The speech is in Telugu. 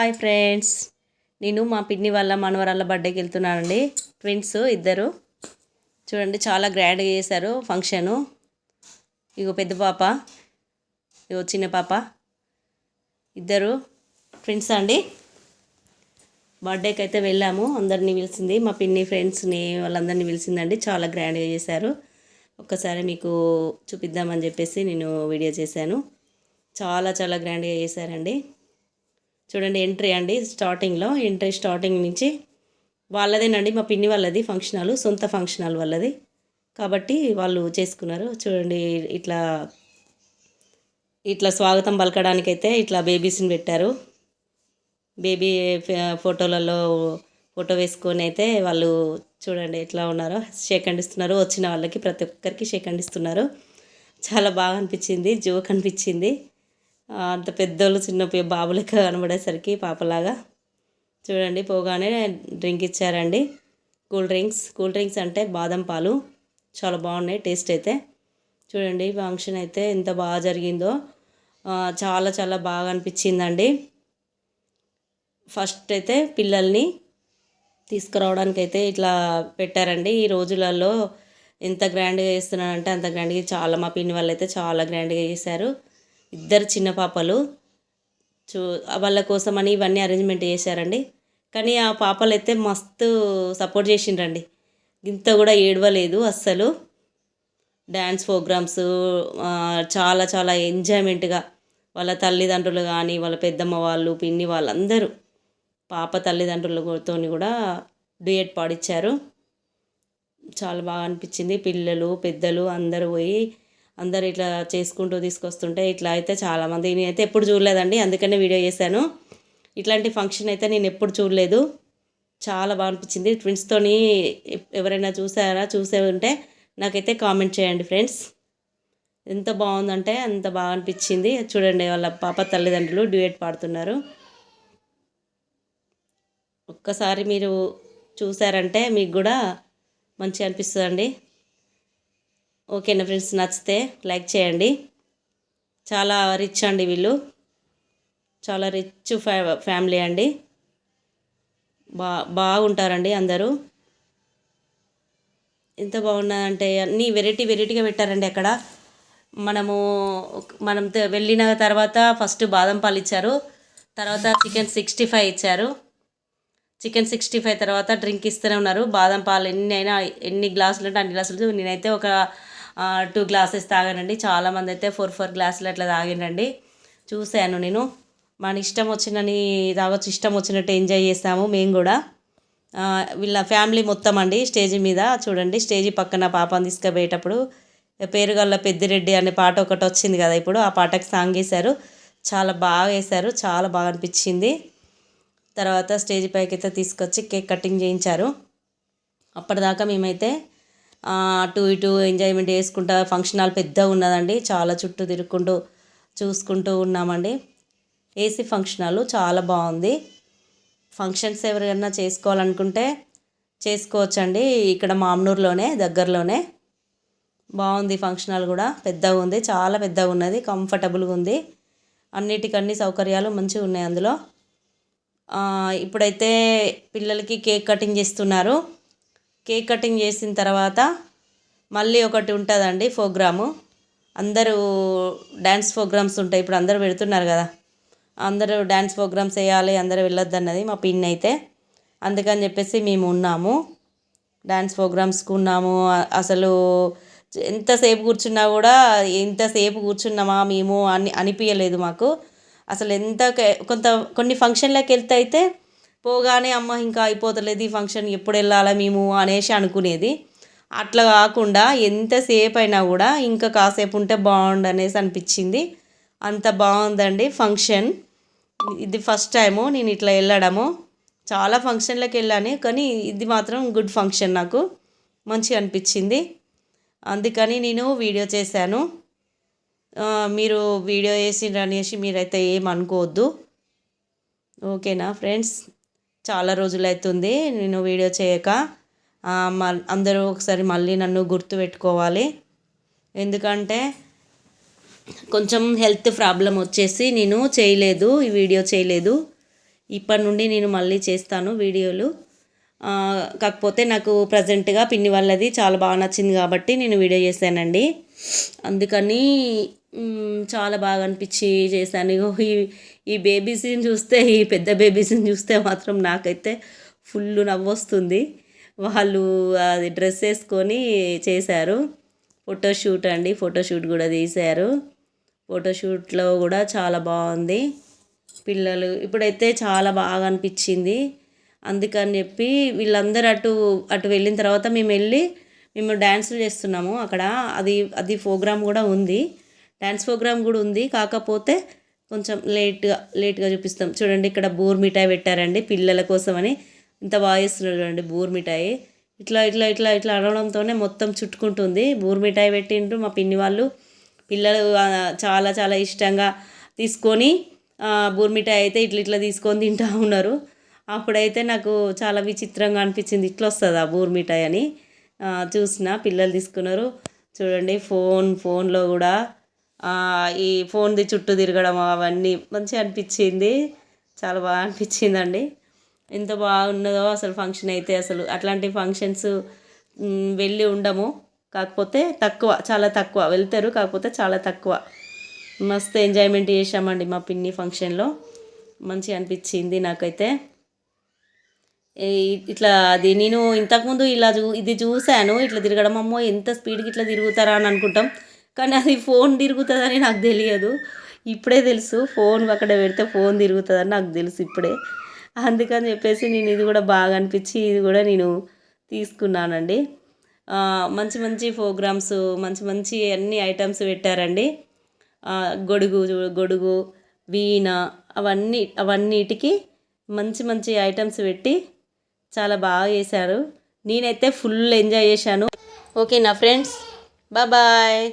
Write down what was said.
Hi friends. నేను మా పిన్ని వాళ్ళ మనవరాళ్ళ బర్త్డేకి వెళ్తున్నానండి. ట్విన్స్ ఇద్దరు. చూడండి చాలా గ్రాండ్గా చేశారు ఫంక్షను ఇగో పెద్ద పాప. ఇగో చిన్న పాప. ఇద్దరు ఫ్రెండ్స్ అండి. బర్త్డేకి అయితే వెళ్ళాము. అందరినీ పిలిచింది. మా పిన్ని ఫ్రెండ్స్ని వాళ్ళందరినీ పిలిచిందండి. చాలా గ్రాండ్గా చేశారు. ఒక్కసారి మీకు చూపిద్దామని చెప్పేసి నేను వీడియో చేశాను. చాలా చాలా గ్రాండ్గా చేశారండి. చూడండి ఎంట్రీ అండి స్టార్టింగ్లో ఎంట్రీ స్టార్టింగ్ నుంచి వాళ్ళదేనండి మా పిన్ని వాళ్ళది ఫంక్షన్ హాల్ సొంత ఫంక్షన్ హాల్ వాళ్ళది. కాబట్టి వాళ్ళు చేసుకున్నారు. చూడండి ఇట్లా ఇట్లా స్వాగతం పలకడానికైతే ఇట్లా బేబీస్ని పెట్టారు. బేబీ ఫోటోలలో ఫోటో వేసుకొని అయితే వాళ్ళు చూడండి ఎట్లా ఉన్నారో షేక్ హ్యాండ్ ఇస్తున్నారు. వచ్చిన వాళ్ళకి ప్రతి ఒక్కరికి షేక్ హ్యాండ్ ఇస్తున్నారు. చాలా బాగా అనిపించింది జోక్ అనిపించింది. అంత పెద్దోళ్ళు చిన్న పి- బాబు లెక్క కనబడేసరికి పాపలాగా. చూడండి పోగానే డ్రింక్ ఇచ్చారండి. Cool drinks. కూల్ డ్రింక్స్ అంటే బాదం పాలు. చాలా బాగున్నాయి టేస్ట్ అయితే. చూడండి ఫంక్షన్ అయితే ఎంత బాగా జరిగిందో. చాలా చాలా బాగా అనిపించిందండి. ఫస్ట్ అయితే పిల్లల్ని తీసుకురావడానికి అయితే ఇట్లా పెట్టారండి. ఈ రోజులలో ఎంత గ్రాండ్గా చేస్తున్నారంటే అంత గ్రాండ్గా చాలా మా పిన్ని వాళ్ళు అయితే చాలా గ్రాండ్గా చేశారు. ఇద్దరు చిన్న పాపలు. చూ వాళ్ళ కోసమని ఇవన్నీ అరేంజ్మెంట్ చేశారండి. కానీ ఆ పాపలు అయితే మస్తు సపోర్ట్ చేసిండ్రండి. ఇంత కూడా ఏడవలేదు అస్సలు. డ్యాన్స్ ప్రోగ్రామ్స్ చాలా చాలా ఎంజాయ్మెంట్గా వాళ్ళ తల్లిదండ్రులు కానీ వాళ్ళ పెద్దమ్మ వాళ్ళు పిన్ని వాళ్ళందరూ పాప తల్లిదండ్రులతో కూడా డ్యూయట్ పాడిచ్చారు. చాలా బాగా అనిపించింది. పిల్లలు పెద్దలు అందరూ పోయి అందరు ఇట్లా చేసుకుంటూ తీసుకొస్తుంటే ఇట్లా అయితే చాలామంది నేనైతే ఎప్పుడు చూడలేదండి అందుకనే వీడియో చేశాను. ఇట్లాంటి ఫంక్షన్ అయితే నేను ఎప్పుడు చూడలేదు. చాలా బాగా అనిపించింది. ట్విన్స్తోని ఎవరైనా చూసారా చూసే ఉంటే నాకైతే కామెంట్ చేయండి ఫ్రెండ్స్ ఎంత బాగుందంటే అంత బాగా అనిపించింది. చూడండి వాళ్ళ పాప తల్లిదండ్రులు డ్యూయట్ పాడుతున్నారు. ఒక్కసారి మీరు చూసారంటే మీకు కూడా మంచిగా అనిపిస్తుందండి. ఓకేనా ఫ్రెండ్స్ నచ్చితే లైక్ చేయండి. చాలా రిచ్ అండి వీళ్ళు. చాలా రిచ్ ఫ్యా ఫ్యామిలీ అండి. బా బాగుంటారండి అందరూ. ఎంత బాగున్నదంటే అన్నీ వెరైటీ వెరైటీగా పెట్టారండి అక్కడ. మనము మనం వెళ్ళిన తర్వాత ఫస్ట్ బాదం పాలు ఇచ్చారు. తర్వాత చికెన్ సిక్స్టీ ఫైవ్ ఇచ్చారు. చికెన్ సిక్స్టీ ఫైవ్ తర్వాత డ్రింక్ ఇస్తూనే ఉన్నారు. బాదం పాలు ఎన్ని అయినా ఎన్ని గ్లాసులు అంటే అన్ని గ్లాసులు. నేనైతే ఒక టూ గ్లాసెస్ తాగానండి. చాలామంది అయితే ఫోర్ ఫోర్ గ్లాసులు అట్లా తాగినండి చూశాను నేను. మన ఇష్టం వచ్చినని తాగొచ్చు ఇష్టం వచ్చినట్టు ఎంజాయ్ చేస్తాము మేము కూడా. వీళ్ళ ఫ్యామిలీ మొత్తం అండి స్టేజ్ మీద చూడండి. స్టేజ్ పక్కన పాపని తీసుకుపోయేటప్పుడు పేరుగల్ల పెద్దిరెడ్డి అనే పాట ఒకటి వచ్చింది కదా ఇప్పుడు ఆ పాటకి సాంగ్ వేశారు. చాలా బాగా వేశారు చాలా బాగా అనిపించింది. తర్వాత స్టేజ్ పైకి అయితే తీసుకొచ్చి కేక్ కటింగ్ చేయించారు. అప్పటిదాకా మేమైతే అటు ఇటు ఎంజాయ్మెంట్ చేసుకుంటా ఫంక్షన్ హాల్ పెద్దగా ఉన్నదండి. చాలా చుట్టూ తిరుక్కుంటూ చూసుకుంటూ ఉన్నామండి. ఏసీ ఫంక్షన్ హాల్ చాలా బాగుంది. ఫంక్షన్స్ ఎవరికన్నా చేసుకోవాలనుకుంటే చేసుకోవచ్చండి. ఇక్కడ మామనూరులోనే దగ్గరలోనే. బాగుంది ఫంక్షన్ హాల్ కూడా. పెద్దగా ఉంది. చాలా పెద్దగా ఉన్నది. కంఫర్టబుల్గా ఉంది. అన్నిటికన్నీ సౌకర్యాలు మంచిగా ఉన్నాయి అందులో. ఇప్పుడైతే పిల్లలకి కేక్ కటింగ్ చేస్తున్నారు. కేక్ కటింగ్ చేసిన తర్వాత మళ్ళీ ఒకటి ఉంటుందండి ప్రోగ్రాము. అందరూ డ్యాన్స్ ప్రోగ్రామ్స్ ఉంటాయి. ఇప్పుడు అందరూ పెడుతున్నారు కదా. అందరూ డ్యాన్స్ ప్రోగ్రామ్స్ వేయాలి అందరూ వెళ్ళొద్దు అన్నది మా పిన్ అయితే. అందుకని చెప్పేసి మేము ఉన్నాము. డ్యాన్స్ ప్రోగ్రామ్స్కి ఉన్నాము. అసలు ఎంతసేపు కూర్చున్నా కూడా ఎంతసేపు కూర్చున్నామా మేము అని అనిపించలేదు మాకు. అసలు ఎంత కొంత కొన్ని ఫంక్షన్లకు వెళ్తే అయితే పోగానే అమ్మ ఇంకా అయిపోతలేదు ఈ ఫంక్షన్ ఎప్పుడు వెళ్ళాలా మేము అనేసి అనుకునేది. అట్లా కాకుండా ఎంతసేపు అయినా కూడా ఇంకా కాసేపు ఉంటే బాగుండు అనేసి అనిపించింది. అంత బాగుందండి ఫంక్షన్. ఇది ఫస్ట్ టైము నేను ఇట్లా వెళ్ళడము. చాలా ఫంక్షన్లకు వెళ్ళాను కానీ ఇది మాత్రం గుడ్ ఫంక్షన్ నాకు. మంచిగా అనిపించింది. అందుకని నేను వీడియో చేశాను. మీరు వీడియో వేసిండ్రు అనేసి మీరైతే ఏం అనుకోవద్దు. ఓకేనా ఫ్రెండ్స్? చాలా రోజులైతుంది నేను వీడియో చేయక. మ- అందరూ ఒకసారి మళ్ళీ నన్ను గుర్తు పెట్టుకోవాలి. ఎందుకంటే కొంచెం హెల్త్ ప్రాబ్లం వచ్చేసి నేను చేయలేదు ఈ వీడియో చేయలేదు. ఇప్పటి నుండి నేను మళ్ళీ చేస్తాను వీడియోలు. కాకపోతే నాకు ప్రజెంట్గా పిన్ని వాళ్ళది చాలా బాగా నచ్చింది కాబట్టి నేను వీడియో చేశానండి. అందుకని చాలా బాగా అనిపించి చేశాను. ఈ ఈ బేబీస్ని చూస్తే ఈ పెద్ద బేబీస్ని చూస్తే మాత్రం నాకైతే ఫుల్ నవ్వొస్తుంది. వాళ్ళు అది డ్రెస్ వేసుకొని చేశారు. ఫోటోషూట్ అండి. ఫోటోషూట్ కూడా తీశారు. ఫోటోషూట్లో కూడా చాలా బాగుంది. పిల్లలు ఇప్పుడైతే చాలా బాగా అనిపించింది. అందుకని చెప్పి వీళ్ళందరూ అటు అటు వెళ్ళిన తర్వాత మేము వెళ్ళి మేము డ్యాన్సులు చేస్తున్నాము. అక్కడ అది అది ప్రోగ్రామ్ కూడా ఉంది. డ్యాన్స్ ప్రోగ్రామ్ కూడా ఉంది. కాకపోతే కొంచెం లేట్గా లేట్గా చూపిస్తాం. చూడండి ఇక్కడ బోర్ మిఠాయి పెట్టారండి పిల్లల కోసమని. ఇంత బాగా చేస్తున్నారు చూడండి బోర్ మిఠాయి. ఇట్లా ఇట్లా ఇట్లా ఇట్లా అడవడంతోనే మొత్తం చుట్టుకుంటుంది. బూర్ మిఠాయి పెట్టిండ్రు మా పిన్ని వాళ్ళు. పిల్లలు చాలా చాలా ఇష్టంగా తీసుకొని బూర్ మిఠాయి అయితే ఇట్లా ఇట్లా తీసుకొని తింటూ ఉన్నారు. అప్పుడైతే నాకు చాలా విచిత్రంగా అనిపించింది. ఇట్లా వస్తుందా బూర్ మిఠాయి అని. చూసిన పిల్లలు తీసుకున్నారు. చూడండి ఫోన్ ఫోన్లో కూడా ఈ ఫోన్ది చుట్టూ తిరగడం అవన్నీ మంచిగా అనిపించింది. చాలా బాగా అనిపించిందండి. ఎంత బాగున్నదో అసలు ఫంక్షన్ అయితే అసలు అట్లాంటి ఫంక్షన్స్ వెళ్ళి ఉండము. కాకపోతే తక్కువ చాలా తక్కువ. వెళ్తారు కాకపోతే చాలా తక్కువ. మస్తు ఎంజాయ్మెంట్ చేసామండి మా పిన్ని ఫంక్షన్లో మంచిగా అనిపించింది నాకైతే. ఇట్లా అది నేను ఇంతకుముందు ఇలా చూ ఇది చూశాను ఇట్లా తిరగడం అమ్మో ఎంత స్పీడ్కి ఇట్లా తిరుగుతారా అని అనుకుంటాం. కానీ అది ఫోన్ తిరుగుతుందని నాకు తెలియదు. ఇప్పుడే తెలుసు ఫోన్ అక్కడ పెడితే ఫోన్ తిరుగుతుందని నాకు తెలుసు ఇప్పుడే. అందుకని చెప్పేసి నేను ఇది కూడా బాగా అనిపించి ఇది కూడా నేను తీసుకున్నానండి. మంచి మంచి ప్రోగ్రామ్స్ మంచి మంచి అన్ని ఐటమ్స్ పెట్టారండి. గొడుగు గొడుగు వీణ అవన్నీ అవన్నిటికి మంచి మంచి ఐటమ్స్ పెట్టి చాలా బాగా చేశారు. నేనైతే ఫుల్ ఎంజాయ్ చేశాను. ఓకేనా ఫ్రెండ్స్ బాయ్